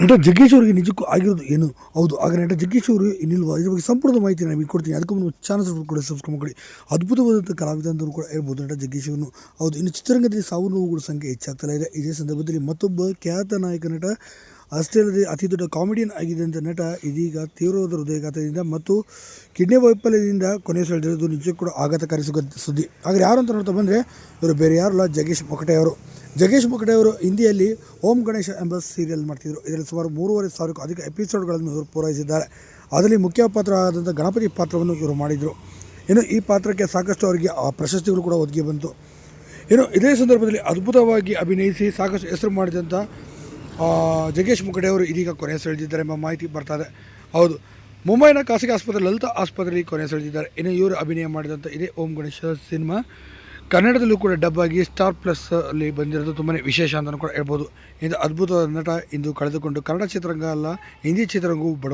ನಟ ಜಗ್ಗೇಶ್ ಅವರಿಗೆ ನಿಜಕ್ಕೂ ಆಗಿರೋದು ಏನು? ಹೌದು, ಆಗ ನಟ ಜಗ್ಗೇಶ್ ಅವರು ಇನ್ನಿಲ್ವಾ? ಇದ್ರ ಬಗ್ಗೆ ಸಂಪೂರ್ಣ ಮಾಹಿತಿ ನಾನು ಕೊಡ್ತೀನಿ. ಅದಕ್ಕೂ ಮುನ್ನ ಚಾನಲ್ ಸಬ್ಸ್ಕ್ರೈಬ್ ಕೂಡ ಸಬ್ಸ್ಕ್ರೈಬ್ ಮಾಡಿ ಅದ್ಭುತವಾದಂಥ ಕಲಾವಿದ ಅಂತಲೂ ಕೂಡ ಹೇಳ್ಬೋದು ನಟ ಜಗ್ಗೇಶ್ ಅವನು ಹೌದು, ಇನ್ನು ಚಿತ್ರರಂಗದಲ್ಲಿ ಸಾವು ನೋವುಗಳ ಸಂಖ್ಯೆ ಹೆಚ್ಚಾಗ್ತಾ ಇದೆ. ಇದೇ ಸಂದರ್ಭದಲ್ಲಿ ಮತ್ತೊಬ್ಬ ಖ್ಯಾತ ನಾಯಕ ನಟ, ಅಷ್ಟೇ ಅಲ್ಲದೆ ಅತಿ ದೊಡ್ಡ ಕಾಮಿಡಿಯನ್ ಆಗಿದ್ದಂಥ ನಟ ಇದೀಗ ತೀವ್ರವಾದ ಹೃದಯಘಾತದಿಂದ ಮತ್ತು ಕಿಡ್ನಿ ವೈಫಲ್ಯದಿಂದ ಕೊನೆಯ ಸೆಳೆದಿರೋದು ನಿಜಕ್ಕೂ ಕೂಡ ಆಘಾತಕಾರಿ ಸುದ್ದಿ. ಆದರೆ ಯಾರು ಅಂತ ನೋಡ್ತಾ ಬಂದರೆ, ಇವರು ಬೇರೆ ಯಾರಲ್ಲ ಜಗೇಶ್ ಮೊಕಟೆ ಅವರು. ಜಗೇಶ್ ಅವರು ಹಿಂದಿಯಲ್ಲಿ ಓಂ ಗಣೇಶ ಎಂಬ ಸೀರಿಯಲ್ ಮಾಡ್ತಿದ್ರು. ಇದರಲ್ಲಿ ಸುಮಾರು ಮೂರುವರೆ ಸಾವಿರಕ್ಕೂ ಅಧಿಕ ಎಪಿಸೋಡ್ಗಳನ್ನು ಇವರು ಪೂರೈಸಿದ್ದಾರೆ. ಅದರಲ್ಲಿ ಮುಖ್ಯ ಪಾತ್ರ ಆದಂಥ ಗಣಪತಿ ಪಾತ್ರವನ್ನು ಇವರು ಮಾಡಿದರು. ಇನ್ನು ಈ ಪಾತ್ರಕ್ಕೆ ಸಾಕಷ್ಟು ಅವರಿಗೆ ಆ ಪ್ರಶಸ್ತಿಗಳು ಕೂಡ ಒದಗಿ ಬಂತು. ಇನ್ನು ಇದೇ ಸಂದರ್ಭದಲ್ಲಿ ಅದ್ಭುತವಾಗಿ ಅಭಿನಯಿಸಿ ಸಾಕಷ್ಟು ಹೆಸರು ಮಾಡಿದಂಥ ಜಗೇಶ್ ಮುಖಡೆಯವರು ಇದೀಗ ಕೊನೆ ಸೆಳೆದಿದ್ದಾರೆ ಎಂಬ ಮಾಹಿತಿ ಬರ್ತಾ ಇದೆ. ಹೌದು, ಮುಂಬೈನ ಖಾಸಗಿ ಆಸ್ಪತ್ರೆ ಲಲಿತಾ ಆಸ್ಪತ್ರೆಯಲ್ಲಿ ಕೊನೆ ಸೆಳೆದಿದ್ದಾರೆ. ಇನ್ನು ಇವರು ಅಭಿನಯ ಮಾಡಿದಂಥ ಇದೇ ಓಂ ಗಣೇಶ ಸಿನಿಮಾ. ಕನ್ನಡದಲ್ಲೂ ಕೂಡ ಡಬ್ ಆಗಿ ಸ್ಟಾರ್ ಪ್ಲಸ್ ಅಲ್ಲಿ ಬಂದಿರೋದು ತುಂಬಾ ವಿಶೇಷ ಅಂತಲೂ ಕೂಡ ಹೇಳ್ಬೋದು. ಇದು ಅದ್ಭುತವಾದ ನಟ ಇಂದು ಕಳೆದುಕೊಂಡು ಕನ್ನಡ ಚಿತ್ರರಂಗ ಅಲ್ಲ, ಹಿಂದಿ ಚಿತ್ರರಂಗವು ಬಡವ